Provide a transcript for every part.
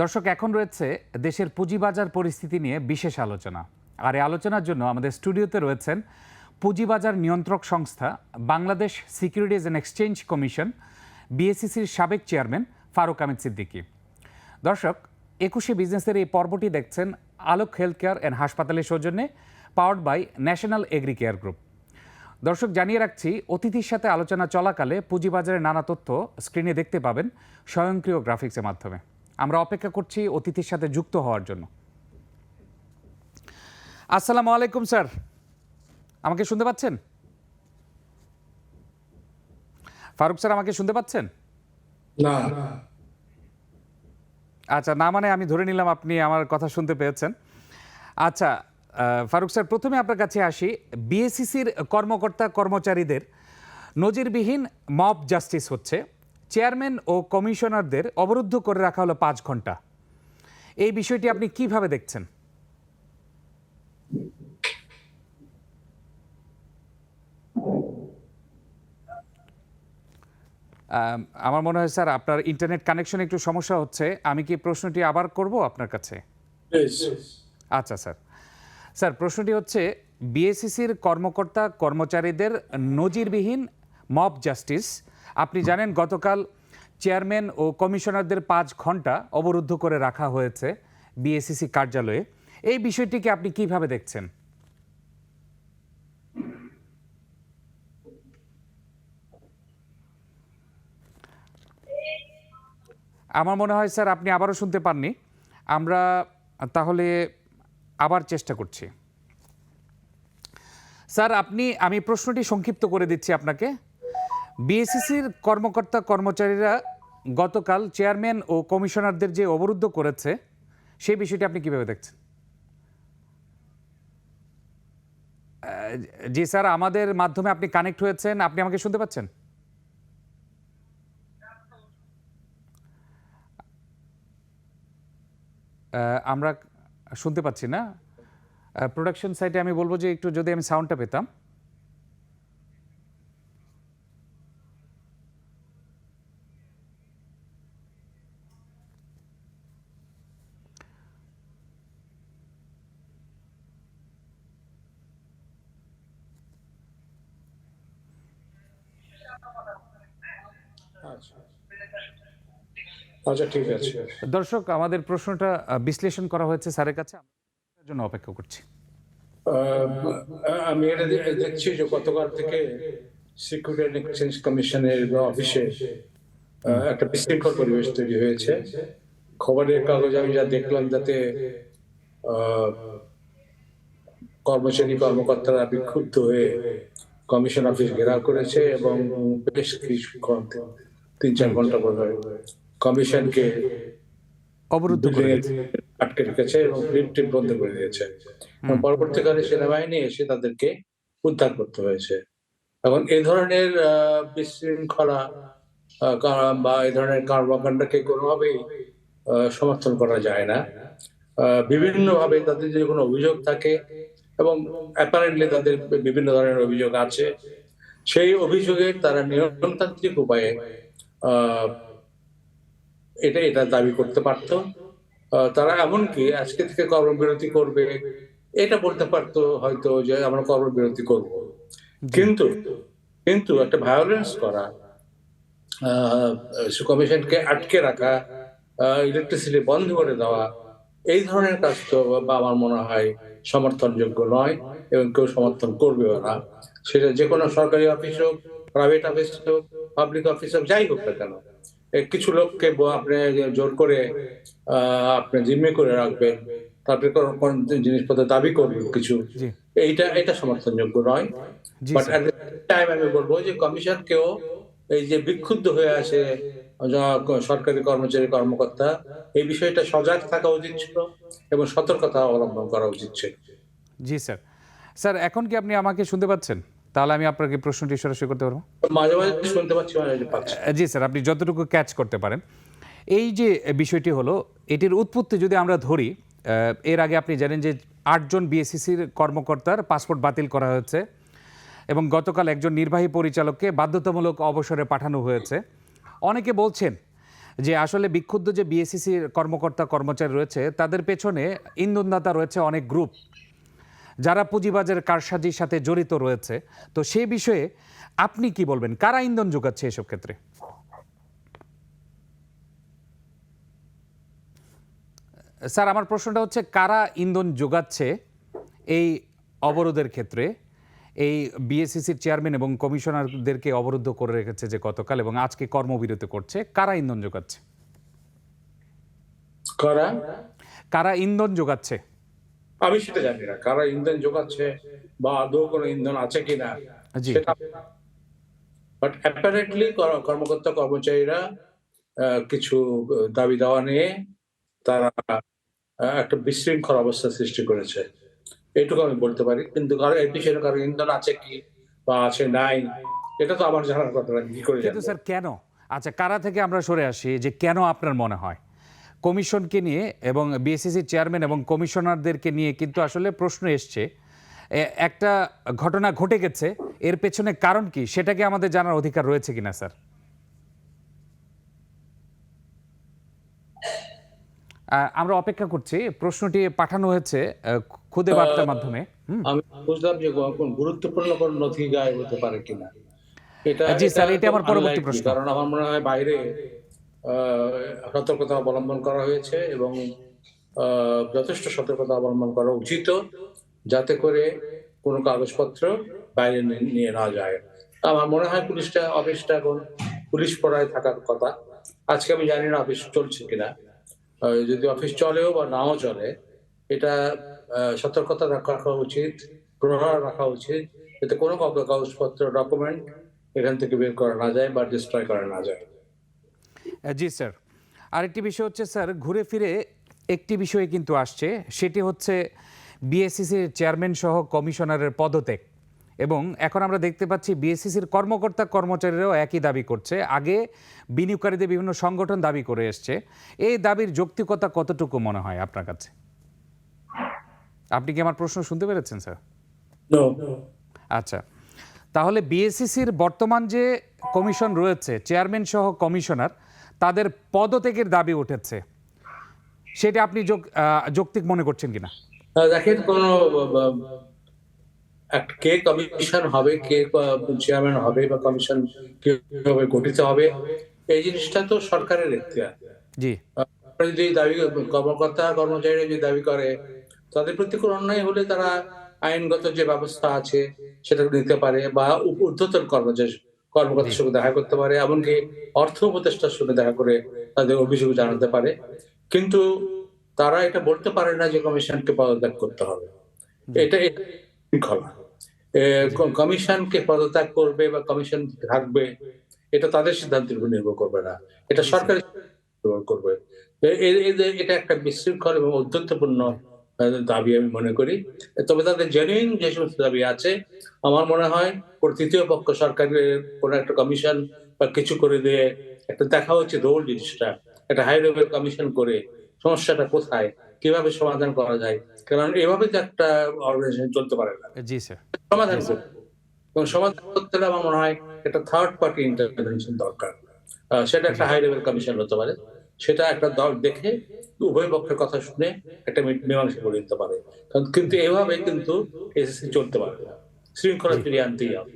দর্শক, এখন রয়েছে দেশের পুঁজিবাজার পরিস্থিতি নিয়ে বিশেষ আলোচনা। আর এই আলোচনার জন্য আমাদের স্টুডিওতে রয়েছেন পুঁজিবাজার নিয়ন্ত্রক সংস্থা, Bangladesh securities and exchange commission বিএসসিসির সাবেক চেয়ারম্যান ফারুক আহমেদ সিদ্দিকী। দর্শক, একুশে বিজনেসের এই পর্বটি দেখছেন আলোক হেলথ কেয়ার অ্যান্ড হাসপাতালের সৌজন্যে, powered by national agri care group. দর্শক, জানিয়ে রাখছি, অতিথির সাথে আলোচনা চলাকালে পুঁজিবাজারের নানা তথ্য স্ক্রিনে দেখতে পাবেন স্বয়ংক্রিয় গ্রাফিক্সের মাধ্যমে। আমরা অপেক্ষা করছি অতিথির সাথে যুক্ত হওয়ার জন্য। আসসালামু আলাইকুম স্যার। আমাকে শুনতে পাচ্ছেন? ফারুক স্যার আমাকে শুনতে পাচ্ছেন? না। আচ্ছা না মানে আমি ধরে নিলাম আপনি আমার কথা শুনতে পেয়েছেন। আচ্ছা ফারুক স্যার প্রথমে আপনার কাছে আসি। বিএসসিসির কর্মকর্তা কর্মচারীদের নজিরবিহীন মব জাস্টিস হচ্ছে। চেয়ারম্যান ও কমিশনারদের অবরুদ্ধ করে রাখা হলো পাঁচ ঘণ্টা। এই বিষয়টি আপনি কীভাবে দেখছেন? আম, আমার মনে হয় স্যার আপনার ইন্টারনেট কানেকশন একটু সমস্যা হচ্ছে। আমি কি প্রশ্নটি আবার করব আপনার কাছে? আচ্ছা স্যার। স্যার প্রশ্নটি হচ্ছে বিএসসিসির কর্মকর্তা কর্মচারীদের নজিরবিহীন মব জাস্টিস আপনি জানেন, গতকাল চেয়ারম্যান ও কমিশনারদের পাঁচ ঘণ্টা অবরুদ্ধ করে রাখা হয়েছে বিএসসিসি কার্যালয়ে। এই বিষয়টিকে আপনি কীভাবে দেখছেন? আমার মনে হয়, স্যার, আপনি আবারও শুনতে পাননি। আমরা তাহলে আবার চেষ্টা করছি। স্যার, আপনি, আমি প্রশ্নটি সংক্ষিপ্ত করে দিচ্ছি আপনাকে। বিএসসিসির কর্মকর্তা কর্মচারীরা গতকাল চেয়ারম্যান ও কমিশনারদের যে অবরুদ্ধ করেছে, সেই বিষয়টি আপনি কীভাবে দেখছেন? জি স্যার, আমাদের মাধ্যমে আপনি কানেক্ট হয়েছেন, আপনি আমাকে শুনতে পাচ্ছেন? আমরা শুনতে পাচ্ছি না। প্রোডাকশন সাইটে আমি বলব যে একটু যদি আমি সাউন্ডটা পেতাম আচ্ছা আচ্ছা ঠিক আছে। দর্শক আমাদের প্রশ্নটা বিশ্লেষণ করা হয়েছে স্যারের কাছে। জন্য অপেক্ষা করছি। আমি এটা দেখছি যে গতকাল থেকে সিকিউরিটি অ্যান্ড এক্সচেঞ্জ কমিশনের অফিসে একটা বিশৃঙ্খল পরিবেশ তৈরি হয়েছে। খবরের কাগজে আমি যা দেখলাম যাতে কর্মচারী কর্মকর্তারা বিক্ষুব্ধ হয়ে কমিশন অফিস ঘেরাও করেছে এবং বেশ কিছু তিন চার ঘণ্টা পরে কমিশনকে অবরুদ্ধ করে আটকে রেখেছে এবং প্রিন্টিং বন্ধ করে দিয়েছে। পরবর্তীকালে সেনাবাহিনী এসে তাদেরকে উদ্ধার করতে হয়েছে। এখন এই ধরনের বিশৃঙ্খলা বা এই ধরনের কর্মকাণ্ডকে কোনোভাবেই সমর্থন করা যায় না। বিভিন্নভাবে তাদের যদি কোনো অভিযোগ থাকে এবং অ্যাপারেন্টলি তাদের বিভিন্ন ধরনের অভিযোগ আছে সেই অভিযোগের তারা নিয়মতান্ত্রিক উপায়ে আহ, এটা এটা দাবি করতে পারত। তারা এমনকি আজকে থেকে কর্মবিরতি করবে এটা বলতে পারতো হয়তো যে আমরা কর্মবিরতি করব। কিন্তু কিন্তু একটা ভায়োলেন্স করা কমিশনকে আটকে রাখা ইলেকট্রিসিটি বন্ধ করে দেওয়া এই ধরনের কাজ তো বা আমার মনে হয় সমর্থনযোগ্য নয় এবং কেউ সমর্থন করবেও না। সেটা যে কোনো সরকারি অফিস হোক প্রাইভেট অফিস হোক পাবলিক অফিস হোক যাই হোক না কেন কিছু লোককে আপনি জোর করে আপনি জিম্মি করে রাখবেন তারপরে কোন জিনিসপত্র দাবি করবেন কিছু। এইটা এটা সমর্থনযোগ্য নয়। বাট। টাইম আমি বলব যে কমিশনকেও এই যে বিক্ষুব্ধ হয়ে আসে সরকারি কর্মচারী কর্মকর্তা এই বিষয়টা সজাগ থাকা উচিত ছিল এবং সতর্কতা অবলম্বন করা উচিত ছিল। জি স্যার স্যার এখন কি আপনি আমাকে শুনতে পাচ্ছেন? তাহলে আমি আপনাকে প্রশ্নটি সরাসরি করতে পারব? মাঝে মাঝে শুনতে পাচ্ছি মাঝে মাঝে পাচ্ছি। না। আহ, জি স্যার আপনি যতটুকু ক্যাচ করতে পারেন। এই যে বিষয়টি হলো এটির উৎপত্তি যদি আমরা ধরি এর আগে আপনি জানেন যে আটজন বিএসসিসির কর্মকর্তার পাসপোর্ট বাতিল করা হয়েছে এবং গতকাল একজন নির্বাহী পরিচালককে বাধ্যতামূলক অবসরে পাঠানো হয়েছে। অনেকে বলছেন যে আসলে বিক্ষুব্ধ যে বিএসসিসির কর্মকর্তা কর্মচারী রয়েছে তাদের পেছনে ইন্ধনদাতা রয়েছে অনেক গ্রুপ যারা পুঁজিবাজার কারসাজির সাথে জড়িত রয়েছে তো সেই বিষয়ে আপনি কি বলবেন? কারা ইন্ধন যোগাচ্ছে এসব ক্ষেত্রে? স্যার আমার প্রশ্নটা হচ্ছে কারা ইন্ধন যোগাচ্ছে এই অবরোধের ক্ষেত্রে? এই বিএসসিসির চেয়ারম্যান এবং কমিশনারদেরকে অবরুদ্ধ করে রেখেছে যে গতকাল এবং আজকে কর্মবিরতি করছে কারা ইন্ধন যোগাচ্ছে? করা? কারা ইন্ধন যোগাচ্ছে? আমি সেটা জানি না। কারা ইন্ধন যোগাচ্ছে বা আদৌ কোনো ইন্ধন আছে কিনা সেটা বাট অ্যাপারেন্টলি কর্মকর্তা কর্মচারীরা কিছু দাবি দাওয়া নিয়ে তারা একটা বিশৃঙ্খল অবস্থা সৃষ্টি করেছে। এইটুকু আমি বলতে পারি। কিন্তু কারও এর পিছনে কারও ইন্ধন আছে কি বা আছে নাই এটা তো আমার জানার কথা কি করে স্যার কেন? আচ্ছা কারা থেকে আমরা সরে আসি যে কেন আপনার মনে হয়? কমিশনকে নিয়ে এবং বিএসসিসির চেয়ারম্যান এবং কমিশনারদেরকে নিয়ে কিন্তু আসলে প্রশ্ন এসছে। একটা ঘটনা ঘটে গেছে এর পেছনে কারণ কি সেটাকে আমাদের জানার অধিকার রয়েছে কিনা স্যার? আমরা অপেক্ষা করছি প্রশ্নটি পাঠানো হয়েছে খুদে বার্তার মাধ্যমে। আমি বুঝলাম যে কোন গুরুত্বপূর্ণ কোন নথি গায়ে হতে পারে কিনা। এটা জি, স্যার, এটা আমার পরবর্তী প্রশ্ন। কারণ আমার মনে হয় বাইরে সতর্কতা অবলম্বন করা হয়েছে এবং যথেষ্ট সতর্কতা অবলম্বন করা উচিত যাতে করে কোনো কাগজপত্র বাইরে নিয়ে না যায়। আমার মনে হয় পুলিশটা, অফিসটা এখন পুলিশ পড়ায় থাকার কথা। আজকে আমি জানি না অফিস চলছে কিনা। যদি অফিস চলেও বা নাও চলে, এটা সতর্কতা রাখা উচিত, প্রহরা রাখা উচিত, যাতে কোনো কাগজপত্র ডকুমেন্ট এখান থেকে বের করা না যায় বা ডিস্ট্রয় করা না যায়। জি স্যার। আরেকটি বিষয় হচ্ছে স্যার ঘুরে ফিরে একটি বিষয়ে কিন্তু আসছে। সেটি হচ্ছে বিএসসিসির চেয়ারম্যান সহ কমিশনারের পদত্যাগ। এবং এখন আমরা দেখতে পাচ্ছি বিএসসিসির কর্মকর্তা কর্মচারীরাও একই দাবি করছে। আগে বিনিয়োগকারীদের বিভিন্ন সংগঠন দাবি করে এসছে। এই দাবির যৌক্তিকতা কতটুকু মনে হয় আপনার কাছে? আপনি কি আমার প্রশ্ন শুনতে পেরেছেন স্যার. আচ্ছা। তাহলে বিএসসিসির বর্তমান যে কমিশন রয়েছে চেয়ারম্যান সহ কমিশনার তাদের পদত্যাগের দাবি উঠেছে। সেটা আপনি যৌক্তিক মনে করছেন কিনা? দেখেন কোন কে কমিশন হবে কে চেয়ারম্যান হবে বা কমিশন কীভাবে গঠিত হবে এই জিনিসটা তো সরকারের এখতিয়ার। জি। যদি দাবি কর্মকর্তা কর্মচারীরা যদি দাবি করে তাদের প্রতি কোনো অন্যায় হলে তারা আইনগত যে ব্যবস্থা আছে সেটা নিতে পারে বা ঊর্ধ্বতন কর্মচারী কর্মকর্তার সঙ্গে দেখা করতে পারে এমনকি অর্থ উপদেষ্টার সঙ্গে দেখা করে তাদের অভিযোগ জানাতে পারে। কিন্তু তারা এটা বলতে পারে না যে কমিশনকে পদত্যাগ করতে হবে। এটা শৃঙ্খলা। কমিশনকে পদত্যাগ করবে বা কমিশন থাকবে এটা তাদের সিদ্ধান্তের উপর নির্ভর করবে না। এটা সরকারের করবে। এটা একটা বিশৃঙ্খল এবং অধ্যত্বপূর্ণ দাবি আমি মনে করি। তবে তাদের জেনুইন যে সমস্ত দাবি আছে আমার মনে হয় ওর তৃতীয় পক্ষ সরকারের কোন একটা কমিশন বা কিছু করে দিয়ে একটা দেখা হচ্ছে দৌড় জিনিসটা একটা হাই লেভেল কমিশন করে সমস্যাটা কোথায় কীভাবে সমাধান করা যায় কারণ এভাবে তো একটা অর্গানাইজেশন চলতে পারে না। জি স্যার সমাধান করতে এবং সমাধান করতে হলে আমার মনে হয় একটা থার্ড পার্টি ইন্টারভেনশন দরকার। সেটা একটা হাই লেভেল কমিশন হতে পারে। সেটা একটা দল দেখে উভয় পক্ষের কথা শুনে একটা মীমাংসা করে দিতে পারে। কারণ কিন্তু এভাবে কিন্তু এসএসসি চলতে পারে শৃঙ্খলা ফিরিয়ে আনতেই হবে।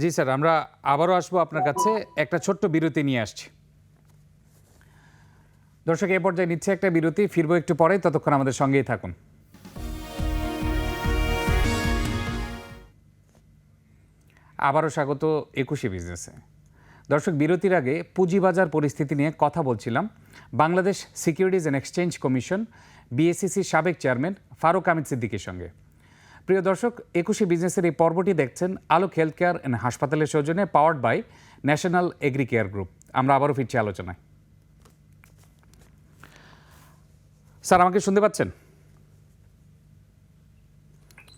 জি স্যার, আমরা আবারও আসব আপনার কাছে। একটা ছোট্ট বিরতি নিয়ে আসছি। দর্শক, এ পর্যায়ে নিচ্ছে একটা বিরতি। ফিরবো একটু পরে, ততক্ষণ আমাদের সঙ্গেই থাকুন। আবারও স্বাগত একুশে বিজনেসে। দর্শক বিরতির আগে পুঁজিবাজার পরিস্থিতি নিয়ে কথা বলছিলাম। Bangladesh securities and exchange commission BSCC সাবেক চেয়ারম্যান ফারুক আহমেদ সিদ্দিকীর সঙ্গে। প্রিয় দর্শক একুশে বিজনেসের এই পর্বটি দেখছেন আলোক হেলথ কেয়ার অ্যান্ড হাসপাতালের সৌজন্যে powered by national agri care group. আমরা আবারও ফিরছি আলোচনায়। স্যার আমাকে শুনতে পাচ্ছেন?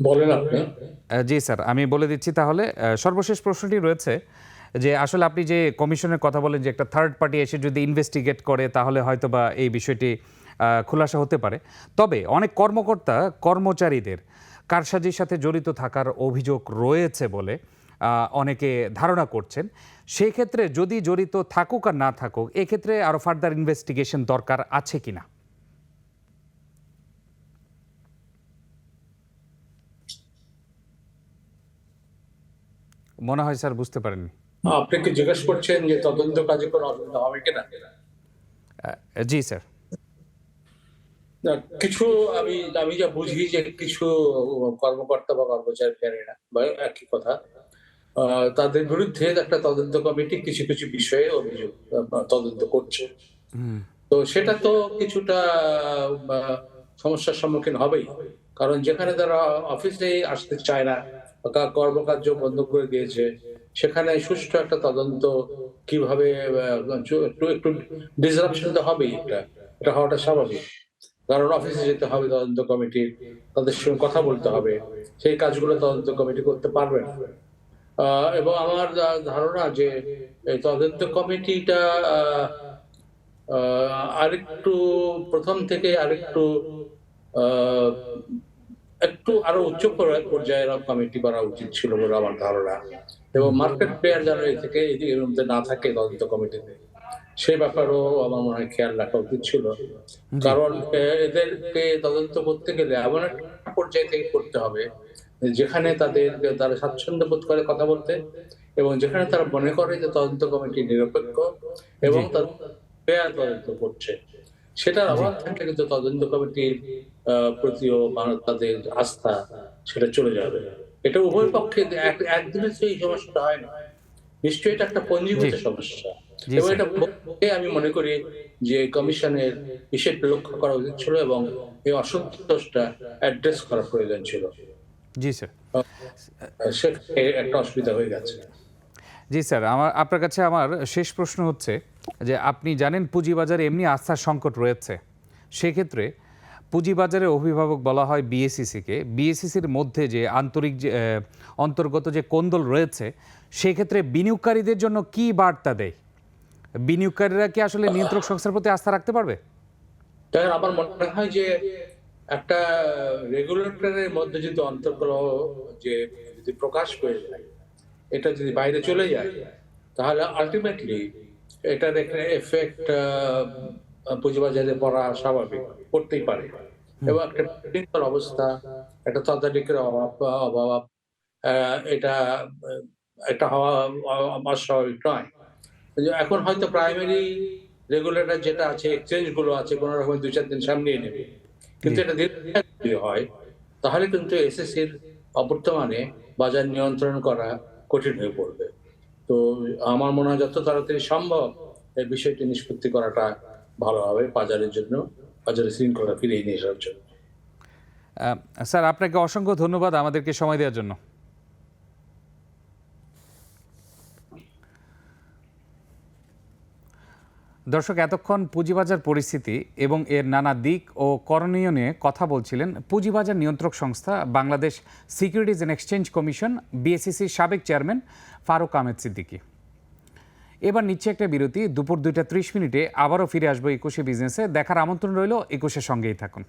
বলেন আপনি। জি স্যার আমি বলে দিচ্ছি তাহলে সর্বশেষ প্রশ্নটি রয়েছে যে আসলে আপনি যে কমিশনের কথা বলেন যে একটা থার্ড পার্টি এসে যদি ইনভেস্টিগেট করে, তাহলে হয়তো বা এই বিষয়টি খোলাসা হতে পারে। তবে অনেক কর্মকর্তা, কর্মচারীদের কারসাজির সাথে জড়িত থাকার অভিযোগ রয়েছে বলে অনেকে ধারণা করছেন। সেই ক্ষেত্রে যদি জড়িত থাকুক আর না থাকুক, এক্ষেত্রে আরও ফার্দার ইনভেস্টিগেশন দরকার আছে কিনা? মনে হয় স্যার বুঝতে পারেননি। আপনি কি জিজ্ঞেস করছেন যে তদন্ত কাজে কোনো অসুবিধা হবে কিনা? জি স্যার। না, কিছু আমি আমি যা বুঝি যে কিছু কর্মকর্তা বা কর্মচারী জানি না বা একই কথা। তাদের বিরুদ্ধে একটা তদন্ত কমিটি কিছু কিছু বিষয়ে অভিযোগ তদন্ত করছে। হুম। তো সেটা তো কিছুটা সমস্যার সম্মুখীন হবেই। কারণ যেখানে তারা অফিসে আসতে চায় না কর্মকার্য বন্ধ করে দিয়েছে সেখানে সুষ্ঠু একটা তদন্ত কীভাবে একটু ডিসরাপশন তো হবেই এটা। এটা হওয়াটা স্বাভাবিক। কারণ অফিসে যেতে হবে তদন্ত কমিটির, তাদের সঙ্গে কথা বলতে হবে। সেই কাজগুলো তদন্ত কমিটি করতে পারবে না। এবং আমার ধারণা যে তদন্ত কমিটিটা আরেকটু প্রথম থেকে আরেকটু একটু আরও উচ্চ পর- পর্যায়ের কমিটি করা উচিত ছিল বলে আমার ধারণা। এবং মার্কেট প্লেয়ার যারা এই থেকে মধ্যে না থাকে তদন্ত কমিটিতে সেই ব্যাপারেও আমার মনে হয় খেয়াল রাখা উচিত ছিল। কারণ এদেরকে তদন্ত করতে গেলে এমন একটা পর্যায়ে থেকে করতে হবে যেখানে তাদের তারা স্বাচ্ছন্দ্য বোধ করে কথা বলতে এবং যেখানে তারা মনে করে যে তদন্ত কমিটি নিরপেক্ষ এবং fair তদন্ত করছে। সেটার অভাব থাকলে কিন্তু তদন্ত কমিটির প্রতিও তাদের আস্থা সেটা চলে যাবে। এটা উভয় পক্ষে এক- একদিনে তো এই সমস্যাটা হয় না। নিশ্চয়ই এটা একটা পঞ্জীভূত সমস্যা। এবং এটা আমি মনে করি যে কমিশনের হিসেব লক্ষ্য করা উচিত ছিল এবং এই অসন্তোষটা অ্যাড্রেস করা প্রয়োজন ছিল। জি স্যার। একটা অসুবিধা হয়ে গেছে। জি স্যার। আমার আপনার কাছে আমার শেষ প্রশ্ন হচ্ছে যে আপনি জানেন পুঁজিবাজারে এমনি আস্থার সংকট রয়েছে। সেক্ষেত্রে পুঁজিবাজারের অভিভাবক বলা হয় বিএসসিসিকে বিএসসিসির মধ্যে যে আন্তরিক যে অন্তর্গত যে কোন্দল রয়েছে, সেক্ষেত্রে বিনিয়োগকারীদের জন্য কি বার্তা দেয়? বিনিয়োগকারীরা কি আসলে নিয়ন্ত্রক সংস্থার প্রতি আস্থা রাখতে পারবে? আমার মনে হয় যে একটা রেগুলেটরের মধ্যে যদি অন্তর্গ্রহ যে যদি প্রকাশ পেয়ে যায় এটা যদি বাইরে চলে যায়, তাহলে আলটিমেটলি এটার একটা এফেক্ট পুঁজিবাজারে পড়া স্বাভাবিক করতেই পারে। এবং একটা অবস্থা একটা তদারকির অভাব অভাব এটা এটা হওয়া অস্বাভাবিক নয়। এখন হয়তো প্রাইমারি রেগুলেটর যেটা আছে এক্সচেঞ্জগুলো আছে কোন রকম দুই চার দিন সামনে নেবে। কিন্তু এটা দীর্ঘমেয়াদী হয় তাহলে কিন্তু এসএসসির অবর্তমানে বাজার নিয়ন্ত্রণ করা কঠিন হয়ে পড়বে। তো আমার মনে হয় যত তাড়াতাড়ি সম্ভব এই বিষয়টি নিষ্পত্তি করাটা ভালো হবে বাজারের জন্য, বাজারের শৃঙ্খলা ফিরিয়ে নিয়ে আসার জন্য। স্যার, আপনাকে অসংখ্য ধন্যবাদ আমাদেরকে সময় দেওয়ার জন্য। দর্শক, এতক্ষণ পুঁজিবাজার পরিস্থিতি এবং এর নানা দিক ও করণীয় নিয়ে কথা বলছিলেন পুঁজিবাজার নিয়ন্ত্রক সংস্থা Bangladesh securities and exchange commission বিএসিসির সাবেক চেয়ারম্যান ফারুক আহমেদ সিদ্দিকী। এবার নিচ্ছে একটা বিরতি, দুপুর দুইটা ত্রিশ মিনিটে আবারও ফিরে আসব একুশে বিজনেসে। দেখার আমন্ত্রণ রইল, একুশের সঙ্গেই থাকুন।